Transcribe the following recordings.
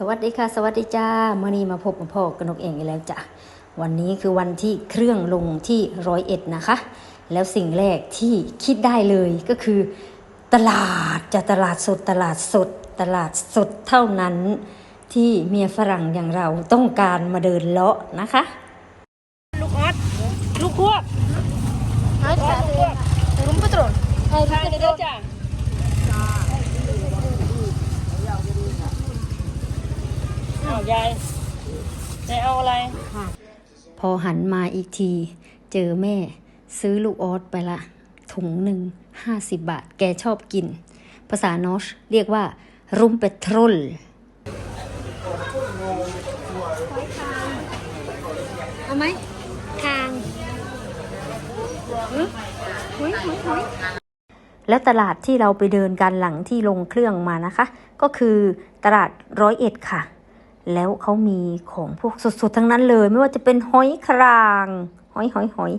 สวัสดีค่ะสวัสดีจ้าเมื่อนี้มาพบกับพ่อกนกเองอีกแล้วจ้ะวันนี้คือวันที่เครื่องลงที่ร้อยเอ็ดนะคะ แล้วสิ่งแรกที่คิดได้เลยก็คือ ตลาดจะตลาดสดตลาดสด ตลาดสดเท่านั้น ที่เมียฝรั่งอย่างเราต้องการมาเดินเลาะนะคะ ลูกออสลูกควบ Hai sate. Un patron. Hai ทาน sate เด้อจ้ะเอา ยายยายเอาอะไร พอหันมาอีกที เจอแม่ ซื้อลูกออสไปละถุงหนึ่งห้าสิบบาท แกชอบกิน ภาษานอชเรียกว่า รุมเปโตรลเอาไหมคางหึหอยหอยหอยแล้วตลาดที่เราไปเดินกันหลังที่ลงเครื่องมานะคะ ก็คือตลาดร้อยเอ็ดค่ะ แล้วเขามีของพวกสดๆทั้งนั้นเลย ไม่ว่าจะเป็นหอยครางหอยหอยหอย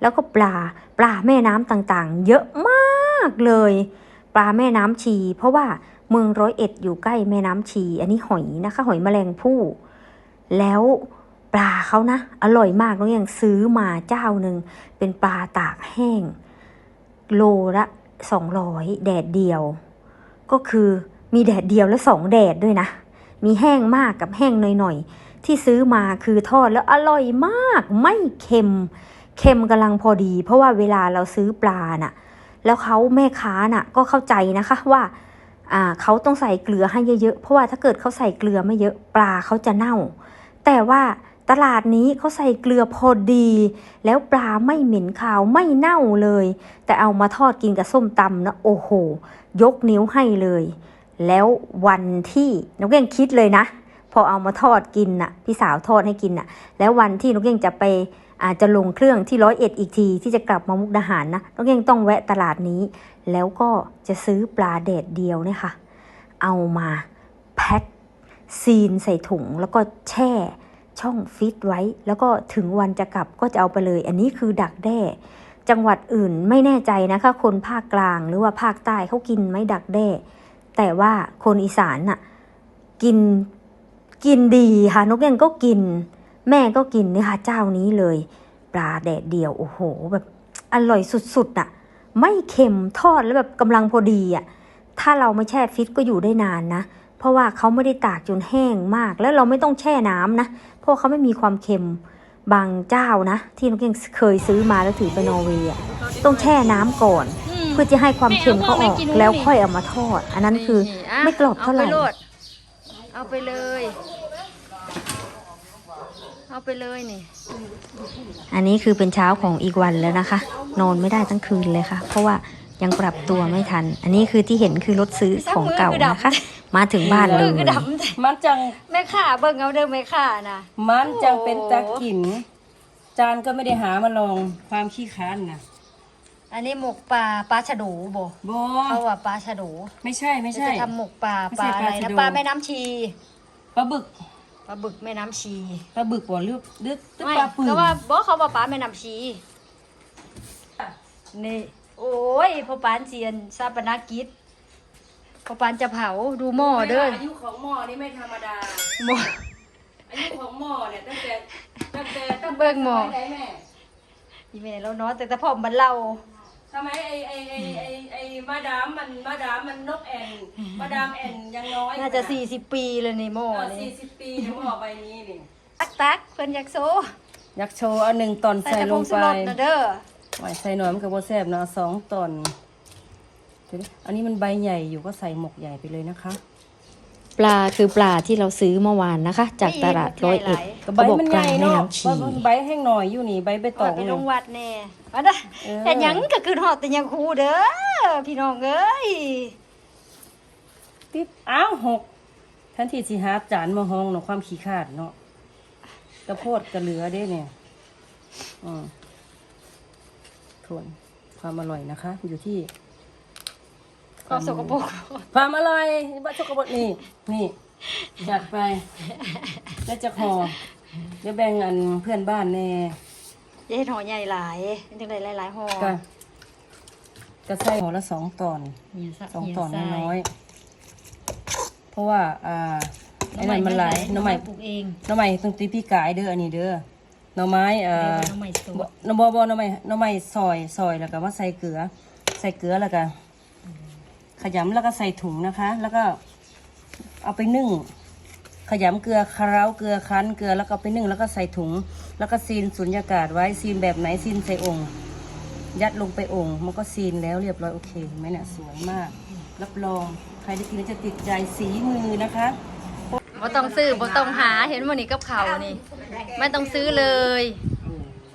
แล้วก็ปลาปลาแม่น้ำต่างๆ เยอะมากเลย ปลาแม่น้ำชี เพราะว่าเมืองร้อยเอ็ดอยู่ใกล้แม่น้ำชี อันนี้หอยนะคะ หอยแมลงภู่แล้วปลาเขานะ อร่อยมากน้องยังซื้อมาเจ้าหนึ่งเป็นปลาตากแห้ง โลละสองร้อยแดดเดียว ก็คือมีแดดเดียวและสองแดดด้วยนะ มีแห้งมากกับแห้งหน่อยๆ ที่ซื้อมาคือทอดแล้วอร่อยมาก ไม่เค็ม เค็มกำลังพอดี เพราะว่าเวลาเราซื้อปลาน่ะ แล้วเขาแม่ค้าน่ะ ก็เข้าใจนะคะว่าอ่าเขาต้องใส่เกลือให้เยอะๆ เพราะว่าถ้าเกิดเขาใส่เกลือไม่เยอะปลาเขาจะเน่า แต่ว่าตลาดนี้เขาใส่เกลือพอดี แล้วปลาไม่เหม็นคาวไม่เน่าเลย แต่เอามาทอดกินกับส้มตำนะโอ้โห ยกนิ้วให้เลย แล้ววันที่นกเก้งคิดเลยนะ พอเอามาทอดกินน่ะพี่สาวทอดให้กินน่ะ แล้ววันที่นกเก้งจะไปอาจจะลงเครื่องที่ร้อยเอ็ดอีกทีที่จะกลับมามุกดาหารนะนกเก้งต้องแวะตลาดนี้ แล้วก็จะซื้อปลาแดดเดียวเนี่ยค่ะ เอามาแพ็คซีนใส่ถุงแล้วก็แช่ช่องฟิตไว้ แล้วก็ถึงวันจะกลับก็จะเอาไปเลย อันนี้คือดักแด้ จังหวัดอื่นไม่แน่ใจนะคะ คนภาคกลางหรือว่าภาคใต้เขากินไหมดักแด้ แต่ว่าคนอีสานน่ะกินกินดีค่ะนกเองก็กิน แม่ก็กินนี่ค่ะเจ้านี้เลย ปลาแดดเดียวโอ้โหแบบอร่อยสุดๆน่ะ ไม่เค็มทอดแล้วแบบกำลังพอดีอะถ้าเราไม่แช่ฟิตก็อยู่ได้นานนะ เพราะว่าเขาไม่ได้ตากจนแห้งมาก แล้วเราไม่ต้องแช่น้ำนะ เพราะเขาไม่มีความเค็มบางเจ้านะ ที่นกเองเคยซื้อมาแล้วถือไปนอร์เวย์ต้องแช่น้ำก่อน เพื่อจะให้ความเค็มเขาออกแล้วค่อยเอามาทอด อันนั้นคือไม่กรอบเท่าไหร่เอาไปโลดเอาไปเลย เอาไปเลยนี่ อันนี้คือเป็นเช้าของอีกวันแล้วนะคะ นอนไม่ได้ทั้งคืนเลยค่ะ เพราะว่ายังปรับตัวไม่ทัน อันนี้คือที่เห็นคือรถซื้อของเก่านะคะ มาถึงบ้านเลมือยก็ดำแต่มันจังแม่ข่าเบิ่งเอาเด้อแม่ข่านะมันจังเป็นตะกินจานก็ไม่ได้หามาลองความขี้ค้านนะ อันนี้หมกปลาปลาฉดูบ่โบเขาว่าปลาฉดูไม่ใช่ไม่ใช่จะทำหมกปลาไม่ปใช่ลาอะไรปลาฉนะดูปลาแม่น้ำชีปลาบึกปลาบึกแม่น้ำชีปลาบึกบ่หรือหรือหรือไม่ปลาปืนก็ว่าบ่เขาว่าปลาแม่น้ำชีนี่โอ้ยพอปานเซียนซาปนากิจพอปานจะเผาดูหม้อเด้ออายุของหม้อนี่ไม่ธรรมดาหม้ออายุของหม้อเนี่ยตั้งแต่ตั้งแต่ต้องเบิ่งหม้อไหนแม่อีเมลแล้วเนาะแต่แต่พ่อมันเล่า ทำไมไอไอไอไอไอมาดามมันมาดามมันนกแอ่นมาดามแอ่นยังน้อยน่าจะสี่สิบปีเลยนี่หม้อสี่นี่สิบปีเดี๋ยวหม้อใบนี้นี่ตักตักเพิ่นอยากโซอยากโชว์เอาหนึ่งตอนใส่ใส่แต่ลผงงสุไปรสนะเด้อไว้ใส่หน่อยมันก็บ่แซ่บเนาะเอาสองตอนเดี๋ยวดิอันนี้มันใบใหญ่อยู่ก็ใส่หมกใหญ่ไปเลยนะคะ ปลาคือปลาที่เราซื้อเมื่อวานนะคะ จากตลาดร้อยเอ็ดก็ใบเขาบอกมันปใหลาญ่แม่เนาะน้ำชีใบแห้งหน่อยอยู่นี่ใบใบตก่ออนงไปนี่ลงวัดแน่มาเด้อเออแต่หยังก็คือหอดแต่หยังคูเด้อพี่น้องเอ้ยติ๊บอ้าวหกทันทีสิหาจานมาห้องเนาะความขี้ขาดเนาะกระโพดกระเหลือเด้เนี่ยอืมทวนความอร่อยนะคะ อยู่ที่ ก็สกปรกความอร่อยบ้าชกบดนี่นี่จัดไป แล้วจะห่อเดี๋ยวแบ่งอันเพื่อนบ้านแน่อย่าเฮ็ดห่อใหญ่หลายจังได๋หลายๆห่อก็ก็ใส่ห่อละสองตอนเหี่ยซะสองเหี่ยตอนทรายน้อยๆเพราะว่าอ่าไอ้นั่นมันหลายหน่อไม้ปลูกเองหน่อไม้ต้องตีพี่กายเด้ออันนี้เด้อหน่อไม้เอ่อเดี๋ยวเอาใหม่สดบ่หน่อบ่บ่หน่อไม้หน่อไม้ซอยซอยแล้วก็มาใส่เกลือ ใส่เกลือแล้วก็ ขยำแล้วก็ใส่ถุงนะคะ แล้วก็เอาไปนึ่ง ขยำเกลือคล้าเกลือคั้นเกลือแล้วก็ไปนึ่ง แล้วก็ใส่ถุง แล้วก็ซีนสุญญากาศไว้ซีนแบบไหนซีนใส่องค์ ยัดลงไปองค์มันก็ซีนแล้วเรียบร้อยโอเคเห็นไหมเนี่ยสวยมาก รับรองใครได้กินแล้วจะติดใจสีมือนะคะบ่ต้องซื้อบ่ต้องหาเห็นวันนี้กับเขานี่ ไม่ต้องซื้อเลย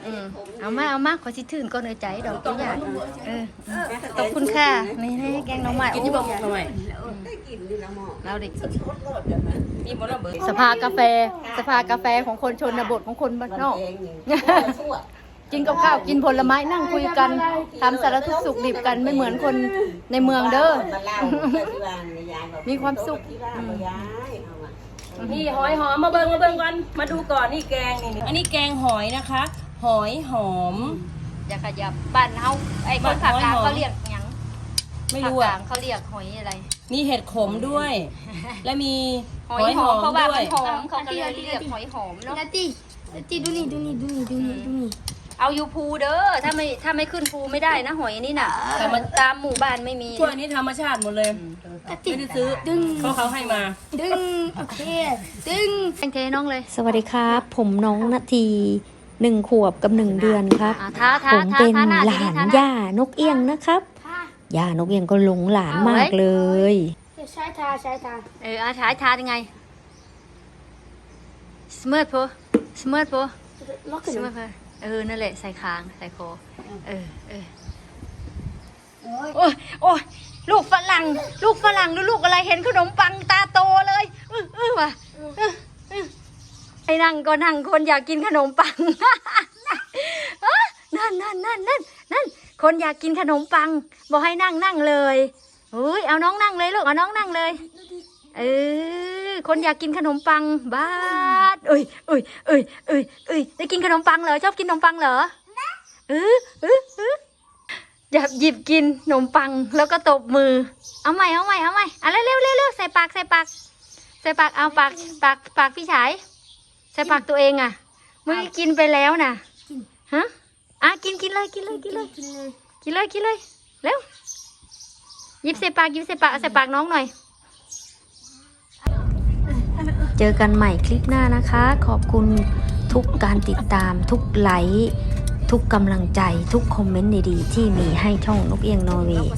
อืม เอามาเอามาขอสิถืนก่อนเอ้ยใจดอกตัวอย่างเออขอบคุณค่ะนี่ให้แกงน้องใหม่กินที่บอกทำไมเราเด็กมีบอลเบอร์สภากาแฟสภากาแฟของคนชนบทของคนบ้านนอกกินกับข้าวกินผลไม้นั่งคุยกันทำสารทุกข์สุขดิบกันไม่เหมือนคนในเมืองเด้อมีความสุขนี่หอยหอมมาเบิ่งมาเบิ่งก่อนมาดูก่อนนี่แกงนี่อันนี้แกงหอยนะคะ หอยหอม อย่าขยับบ้านเฮาไอ้คนภาคกลางเขาเรียกหยังไม่ภาครู้กลาอะงเขาเรียกหอยอะไร มีเห็ดขมด้วย และมีหอยหอมเพราะว่าด้วมัยนหอมเขาก็เลยเรียกหอยหอมเนาะ นาตีนาตีดูนี่ดูนี่ดูนี่ดูนี่ดูนี่เอาอยู่ภูเด้อ ถ้าไม่ถ้าไม่ขึ้นภูไม่ได้นะหอยนี่น่ะ แต่มันตามหมู่บ้านไม่มีพวกนี้ธรรมชาติหมดเลยนาตีไม่ได้ซื้อดึงเขาเขาให้มา ดึงโอเคดึง แองเทน้องเลย สวัสดีครับ ผมน้องนาที หนึ่งขวบกับหนึ่งเดือนครับอ่าท้าท้าผมท้าเป็นท้าหน้าหทีลานี้นท้าหน้าย่านกเอี้ยงนะครับย่านกเอี้ยงก็หลงหลานมากเลยใช้ทาใช้ทาเอออาท้าท้ายังไงสเมิร์ทโพสเมิร์ทโพล็อกสเมิร์ทโพเออนั่นแหละใส่คางใส่คอเออเออโอ้ยโอ้ยลูกฝรั่ง ลูกฝรั่งหรือลูกอะไรเห็นขนมปังตาโตเลย อื้ออื้อว่ะ อื้ออื้อไอ้นั่งก็นั่งคนอยากกินขนมปังนั่นนั่นนั่นนั่นนั่นคนอยากกินขนมปัง บอกให้นั่งนั่งเลยอุ้ยเอาน้องนั่งเลยลูกเอาน้องนั่งเลยเออคนอยากกินขนมปังบ้าดเอ้ยเอ้ยเอ้ยเอ้ยเอ้ยได้กินขนมปังเหรอชอบกินขนมปังเหรอเออเออเอออยากหยิบกินขนมปังแล้วก็ตบมือ เอาใหม่เอาใหม่เอาใหม่อะเร็วเร็วเร็วเร็วใส่ปากใส่ปากใส่ปากเอาปากปากปากพี่ชาย ใส่ปากตัวเองอะเมื่อกี้กินไปแล้วน่ะฮะอะกินกินเลยกินเลยกินเลยกินเลยกินเลยกินเลยเร็วหยิบใส่ปากหยิบใส่ปากเอาใส่ปากน้องหน่อย เจอกันใหม่คลิปหน้านะคะ ขอบคุณทุกการติดตามทุกไลค์ทุกกำลังใจทุกคอมเมนต์ดีๆที่มีให้ช่องนกเอี้ยงนอร์เวย์